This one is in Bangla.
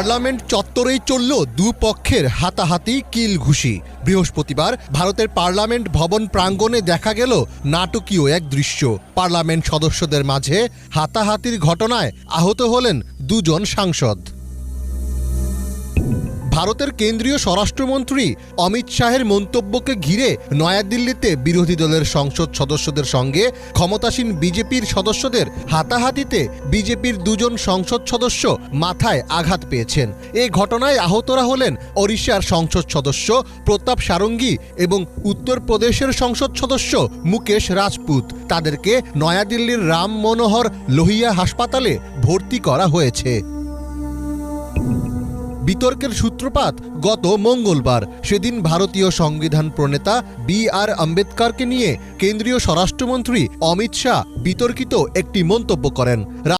পার্লামেন্ট চত্বরেই চলল দুপক্ষের হাতাহাতি কিল ঘুষি বৃহস্পতিবার ভারতের পার্লামেন্ট ভবন প্রাঙ্গণে দেখা গেল নাটকীয় এক দৃশ্য। পার্লামেন্ট সদস্যদের মাঝে হাতাহাতির ঘটনায় আহত হলেন দুজন সাংসদ। ভারতের কেন্দ্রীয় স্বরাষ্ট্রমন্ত্রী অমিত শাহের মন্তব্যকে ঘিরে নয়াদিল্লিতে বিরোধী দলের সংসদ সদস্যদের সঙ্গে ক্ষমতাসীন বিজেপির সদস্যদের হাতাহাতিতে বিজেপির দুজন সংসদ সদস্য মাথায় আঘাত পেয়েছেন। এ ঘটনায় আহতরা হলেন ওড়িশার সংসদ সদস্য প্রতাপ সারঙ্গী এবং উত্তরপ্রদেশের সংসদ সদস্য মুকেশ রাজপুত। তাদেরকে নয়াদিল্লির রাম মনোহর লোহিয়া হাসপাতালে ভর্তি করা হয়েছে। বিতর্কের সূত্রপাত গত মঙ্গলবার। সেদিন ভারতীয় সংবিধান প্রণেতা বি আর আম্বেদকরকে নিয়ে কেন্দ্রীয় স্বরাষ্ট্রমন্ত্রী অমিত শাহ বিতর্কিত একটি মন্তব্য করেন।